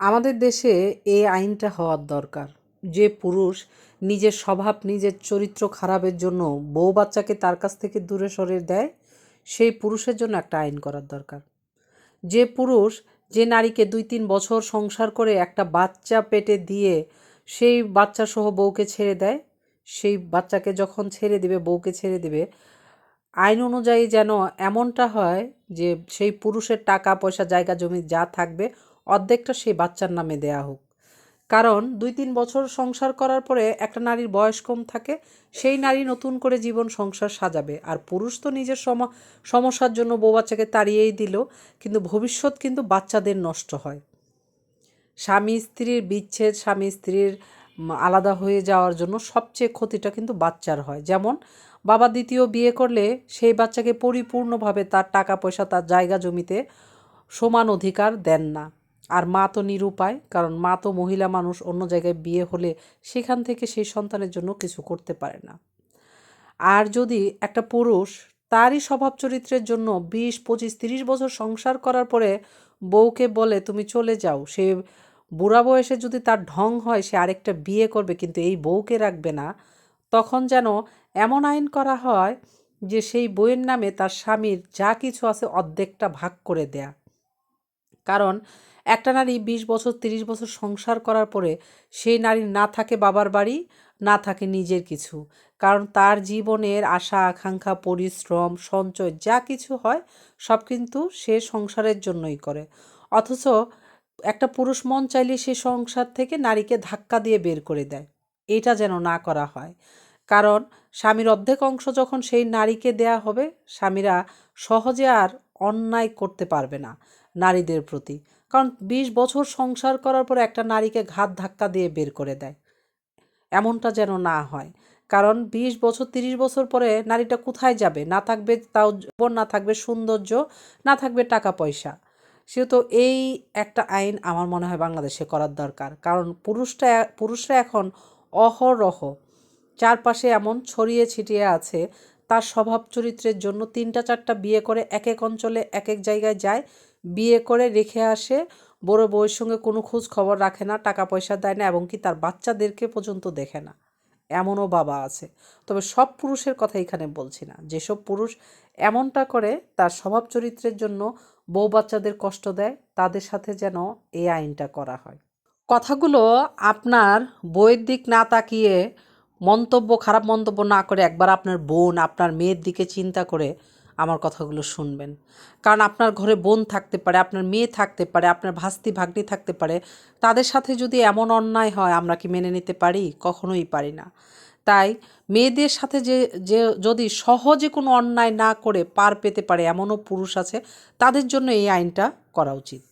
আমাদের দেশে এই আইনটা হওয়ার দরকার। যে পুরুষ নিজের স্বভাব, নিজের চরিত্র খারাপের জন্য বউ বাচ্চাকে তার কাছ থেকে দূরে সরে দেয়, সেই পুরুষের জন্য একটা আইন করার দরকার। যে পুরুষ যে নারীকে দুই তিন বছর সংসার করে একটা বাচ্চা পেটে দিয়ে সেই বাচ্চা সহ বউকে ছেড়ে দেয়, সেই বাচ্চাকে যখন ছেড়ে দিবে, বউকে ছেড়ে দিবে, আইন অনুযায়ী যেন এমনটা হয় যে সেই পুরুষের টাকা, পয়সা, জায়গা, জমি যা থাকবে অর্ধেকটা সেই বাচ্চার নামে দেয়া হোক। কারণ দুই তিন বছর সংসার করার পরে একটা নারীর বয়স কম থাকে, সেই নারী নতুন করে জীবন সংসার সাজাবে। আর পুরুষ তো নিজের সম, সমস্যার জন্য বউ বাচ্চাকে তাড়িয়েই দিল, কিন্তু ভবিষ্যৎ কিন্তু বাচ্চাদের নষ্ট হয়। স্বামী স্ত্রীর বিচ্ছেদ, স্বামী স্ত্রীর আলাদা হয়ে যাওয়ার জন্য সবচেয়ে ক্ষতিটা কিন্তু বাচ্চার হয়। যেমন, বাবা দ্বিতীয় বিয়ে করলে সেই বাচ্চাকে পরিপূর্ণভাবে তার টাকা পয়সা তার জায়গা জমিতে সমান অধিকার দেন না। আর মা তো নিরুপায়, কারণ মা তো মহিলা মানুষ, অন্য জায়গায় বিয়ে হলে সেখান থেকে সেই সন্তানের জন্য কিছু করতে পারে না। আর যদি একটা পুরুষ তারই স্বভাব চরিত্রের জন্য বিশ, পঁচিশ, তিরিশ বছর সংসার করার পরে বউকে বলে, তুমি চলে যাও। সে বুড়া বয়সে যদি তার ঢং হয়, সে আরেকটা বিয়ে করবে, কিন্তু এই বউকে রাখবে না, তখন যেন এমন আইন করা হয় যে সেই বইয়ের নামে তার স্বামীর যা কিছু আছে অর্ধেকটা ভাগ করে দেয়া। কারণ একটা নারী বিশ বছর, তিরিশ বছর সংসার করার পরে সেই নারীর না থাকে বাবার বাড়ি, না থাকে নিজের কিছু। কারণ তার জীবনের আশা, আকাঙ্ক্ষা, পরিশ্রম, সঞ্চয় যা কিছু হয়, সব কিন্তু সে সংসারের জন্যই করে। অথচ একটা পুরুষ মন চাইলে সে সংসার থেকে নারীকে ধাক্কা দিয়ে বের করে দেয়। এটা যেন না করা হয়। কারণ স্বামীর অর্ধেক অংশ যখন সেই নারীকে দেয়া হবে, স্বামীরা সহজে আর অন্যায় করতে পারবে না নারীদের প্রতি। কারণ বিশ বছর সংসার করার পর একটা নারীকে ঘাত ধাক্কা দিয়ে বের করে দেয়। এমনটা যেন না হয়। কারণ বিশ বছর, তিরিশ বছর পরে নারীটা কোথায় যাবে? না থাকবে তাও জীবন, না থাকবে সৌন্দর্য, না থাকবে টাকা, পয়সা। সেহেতু এই একটা আইন আমার মনে হয় বাংলাদেশে করার দরকার। কারণ পুরুষটা, পুরুষরা এখন অহরহ। চারপাশে এমন ছড়িয়ে ছিটিয়ে আছে, তার স্বভাব চরিত্রের জন্য তিনটা, চারটা বিয়ে করে এক এক অঞ্চলে এক এক জায়গায় যায়। বিয়ে করে রেখে আসে। বড় বউয়ের সঙ্গে কোনো খোঁজ খবর রাখে না, টাকা পয়সা দেয় না এবং কি তার বাচ্চাদেরকে পর্যন্ত দেখে না। এমনও বাবা আছে। তবে সব পুরুষের কথা এখানে বলছি না। যেসব পুরুষ এমনটা করে, তার স্বভাব চরিত্রের জন্য বউ বাচ্চাদের কষ্ট দেয়, তাদের সাথে যেন এই আইনটা করা হয়। কথাগুলো আপনার বইয়ের দিক না তাকিয়ে মন্তব্য, খারাপ মন্তব্য না করে একবার আপনার বোন, আপনার মেয়ের দিকে চিন্তা করে আমার কথাগুলো শুনবেন। কারণ আপনার ঘরে বোন থাকতে পারে, আপনার মেয়ে থাকতে পারে, আপনার ভাস্তি, ভাগ্নি থাকতে পারে, তাদের সাথে যদি এমন অন্যায় হয়, আমরা কি মেনে নিতে পারি? কখনোই পারি না। তাই মেয়েদের সাথে যে যে, যদি সহজে কোনো অন্যায় না করে পার পেতে পারে, এমনও পুরুষ আছে, তাদের জন্য এই আইনটা করা উচিত।